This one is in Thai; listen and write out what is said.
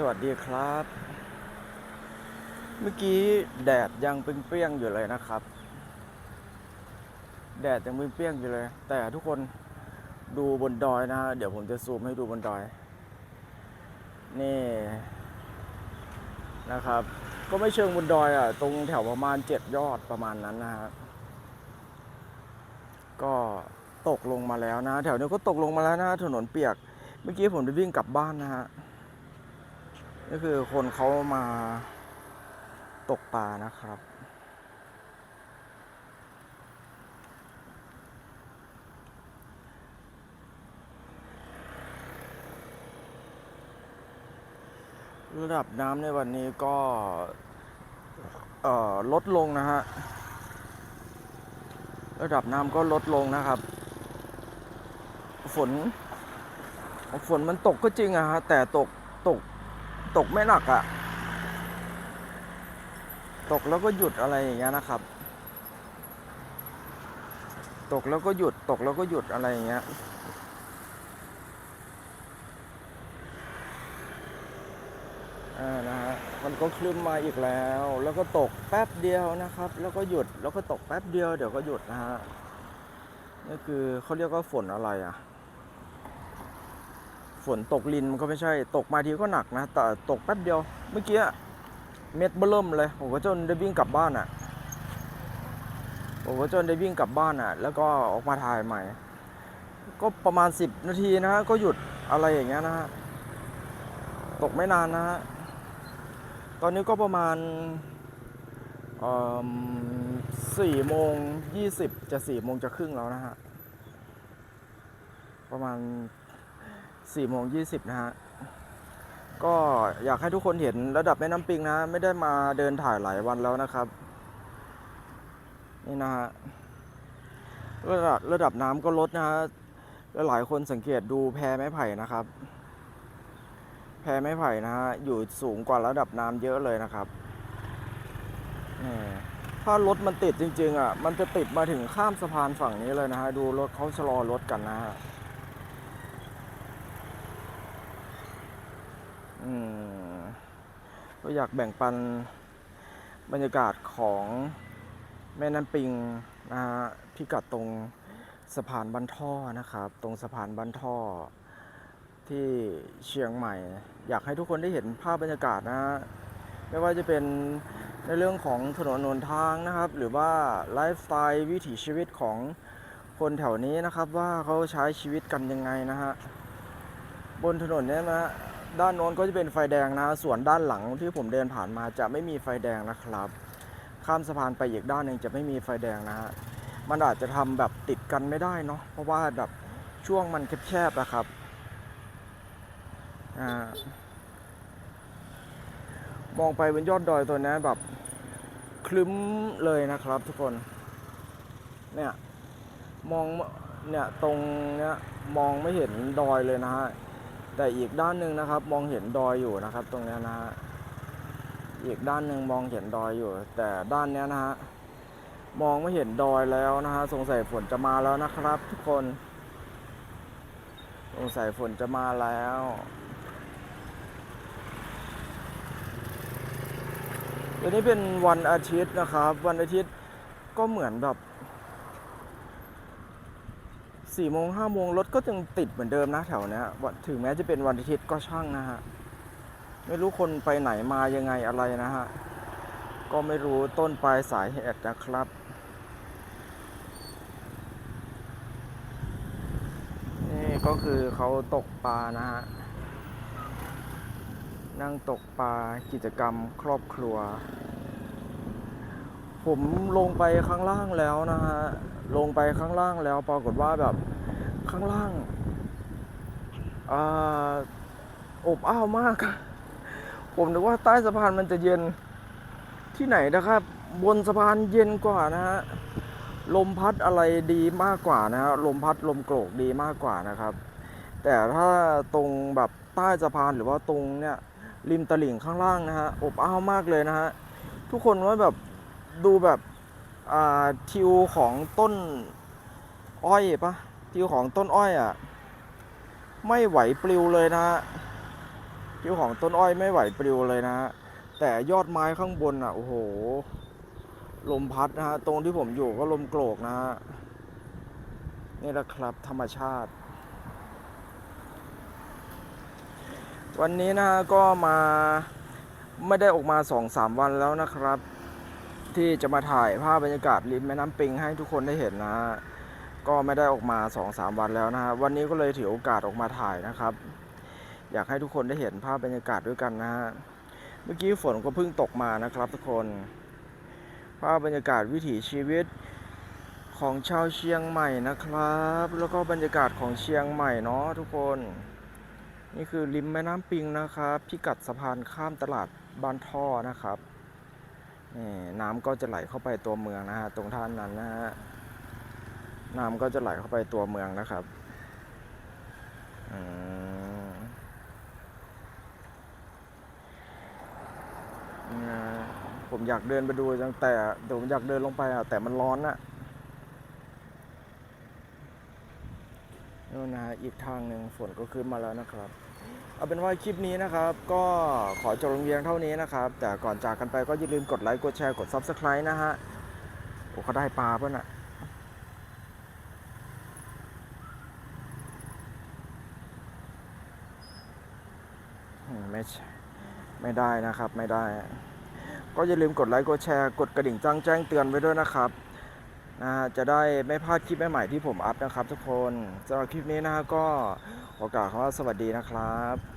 สวัสดีครับ เมื่อกี้แดดยังเปรี้ยงๆอยู่เลยนะครับ แดดยังเปรี้ยงๆอยู่เลย แต่ทุกคนดูบนดอยนะฮะเดี๋ยวผมจะซูมให้ดูบนดอย นี่นะครับ ก็ไม่เชิงบนดอยอะ ตรงแถวประมาณเจ็ดยอดประมาณนั้นนะฮะก็ตกลงมาแล้วนะ แถวนี้ก็ตกลงมาแล้วนะ ถนนเปียก เมื่อกี้ผมจะวิ่งกลับบ้านนะฮะ ก็คือคนเขามาตกปลานะครับ ระดับน้ำในวันนี้ก็ลดลงนะฮะ ระดับน้ำก็ลดลงนะครับ ฝน ฝนมันตกก็จริงอะฮะ แต่ตกตก ตกไม่หนักอะตกแล้วก็หยุดอะไรอย่างเงี้ยนะครับ ตกแล้วก็หยุดตกแล้วก็หยุดอะไรอย่างเงี้ยอ่านะฮะมันก็คลึ้มมาอีกแล้ว แล้วก็ตกแป๊บเดียวนะครับ แล้วก็หยุดแล้วก็ตกแป๊บเดียวเดี๋ยวก็หยุดนะฮะนี่คือเขาเรียกว่าฝนอะไรอะ ฝนตกลินมันก็ไม่ใช่ตกมาทีก็หนักนะ แต่ตกแป๊บเดียว เมื่อกี้เม็ดเบิ่มเลยผมก็จนได้วิ่งกลับบ้านอะผมก็จนได้วิ่งกลับบ้านอะ แล้วก็ออกมาถ่ายใหม่ ก็ประมาณ 10 นาทีนะฮะก็หยุดอะไรอย่างเงี้ยนะฮะตกไม่นานนะฮะตอนนี้ก็ประมาณสี่โมงยี่สิบจะสี่โมงจะครึ่งแล้วนะฮะ ประมาณ สี่โมงยี่สิบนะฮะ ก็อยากให้ทุกคนเห็นระดับแม่น้ำปิงนะ ไม่ได้มาเดินถ่ายหลายวันแล้วนะครับ นี่นะฮะ ระดับระดับน้ำก็ลดนะฮะแล้วหลายคนสังเกตดูแพไม้ไผ่นะครับ แพไม้ไผ่นะฮะ อยู่สูงกว่าระดับน้ำเยอะเลยนะครับถ้ารถมันติดจริงๆอะ มันจะติดมาถึงข้ามสะพานฝั่งนี้เลยนะฮะ ดูรถเขาชะลอรถกันนะฮะ อืม ก็อยากแบ่งปันบรรยากาศของแม่น้ำปิงนะฮะพิกัดตรงสะพานบันท่อนะครับ ตรงสะพานบันท่อที่เชียงใหม่ อยากให้ทุกคนได้เห็นภาพบรรยากาศนะฮะไม่ว่าจะเป็นในเรื่องของถนนหนทางนะครับ หรือว่าไลฟ์สไตล์วิถีชีวิตของคนแถวนี้นะครับว่าเขาใช้ชีวิตกันยังไงนะฮะบนถนนเนี้ยนะ ด้านโน้นก็จะเป็นไฟแดงนะ ส่วนด้านหลังที่ผมเดินผ่านมาจะไม่มีไฟแดงนะครับ ข้ามสะพานไปอีกด้านหนึ่งจะไม่มีไฟแดงนะฮะมันอาจจะทำแบบติดกันไม่ได้เนาะเพราะว่าแบบช่วงมันแคบๆนะครับอ่ามองไปบนยอดดอยตัวนี้แบบคลึ้มเลยนะครับทุกคนเนี่ยมองเนี่ยตรงเนี้ยมองไม่เห็นดอยเลยนะฮะ แต่อีกด้านหนึ่งนะครับ มองเห็นดอยอยู่นะครับ ตรงนี้นะฮะอีกด้านหนึ่งมองเห็นดอยอยู่ แต่ด้านนี้นะฮะมองไม่เห็นดอยแล้วนะฮะสงสัยฝนจะมาแล้วนะครับ ทุกคนสงสัยฝนจะมาแล้ววันนี้เป็นวันอาทิตย์นะครับ วันอาทิตย์ก็เหมือนแบบ สี่โมงห้าโมงรถก็ยังติดเหมือนเดิมนะแถวเนี้ยถึงแม้จะเป็นวันอาทิตย์ก็ช่างนะฮะ ไม่รู้คนไปไหนมายังไงอะไรนะฮะ ก็ไม่รู้ต้นปลายสายเหตุนะครับ นี่ก็คือเขาตกปลานะฮะ นั่งตกปลากิจกรรมครอบครัว ผมลงไปข้างล่างแล้วนะฮะ ลงไปข้างล่างแล้วปรากฏว่าแบบข้างล่างอ่าอบอ้าวมาก ผมนึกว่าใต้สะพานมันจะเย็นที่ไหนนะครับ บนสะพานเย็นกว่านะฮะลมพัดอะไรดีมากกว่านะฮะลมพัดลมโกรกดีมากกว่านะครับ แต่ถ้าตรงแบบใต้สะพานหรือว่าตรงเนี่ยริมตลิ่งข้างล่างนะฮะอบอ้าวมากเลยนะฮะทุกคนว่าแบบดูแบบ ทิวของต้นอ้อยปะทิวของต้นอ้อยอะ่ะ ไม่ไหวปลิวเลยนะฮะทิวของต้นอ้อยไม่ไหวปลิวเลยนะฮะแต่ยอดไม้ข้างบนอะโอ้โห ลมพัดนะฮะตรงที่ผมอยู่ก็ลมโกรกนะฮะนี่แหละครับธรรมชาติ วันนี้นะฮะก็มาไม่ได้ออกมาสองสามวันแล้วนะครับ ที่จะมาถ่ายภาพบรรยากาศริมแม่น้ำปิงให้ทุกคนได้เห็นนะฮะก็ไม่ได้ออกมาสองสามวันแล้วนะฮะวันนี้ก็เลยถือโอกาสออกมาถ่ายนะครับ อยากให้ทุกคนได้เห็นภาพบรรยากาศด้วยกันนะฮะเมื่อกี้ฝนก็เพิ่งตกมานะครับ ทุกคน ภาพบรรยากาศวิถีชีวิตของชาวเชียงใหม่นะครับ แล้วก็บรรยากาศของเชียงใหม่เนาะทุกคน นี่คือริมแม่น้ำปิงนะครับพิกัดสะพานข้ามตลาดบ้านท่อนะครับ น้ำก็จะไหลเข้าไปตัวเมืองนะฮะตรงท่านนั้นนะฮะน้ำก็จะไหลเข้าไปตัวเมืองนะครับอืผมอยากเดินไปดูจังแต่เดี๋ยวผมอยากเดินลงไปอะแต่มันร้อนอะนู่นะฮะอีกทางหนึ่งฝนก็ขึ้นมาแล้วนะครับ เอาเป็นว่าคลิปนี้นะครับ ก็ขอจบลงเพียงเท่านี้นะครับ แต่ก่อนจากกันไปก็อย่าลืมกดไลค์กดแชร์กด Subscribe นะฮะโอ้เขาได้ปลาป่ะน่ะไม่ใช่ไม่ได้นะครับไม่ได้ ก็อย่าลืมกดไลค์กดแชร์กดกระดิ่งจ้งแจ้งเตือนไว้ด้วยนะครับ นะฮะจะได้ไม่พลาดคลิปใหม่ๆที่ผมอัพนะครับทุกคนสำหรับคลิปนี้นะฮะก็ขอกาสคำว่าสวัสดีนะครับ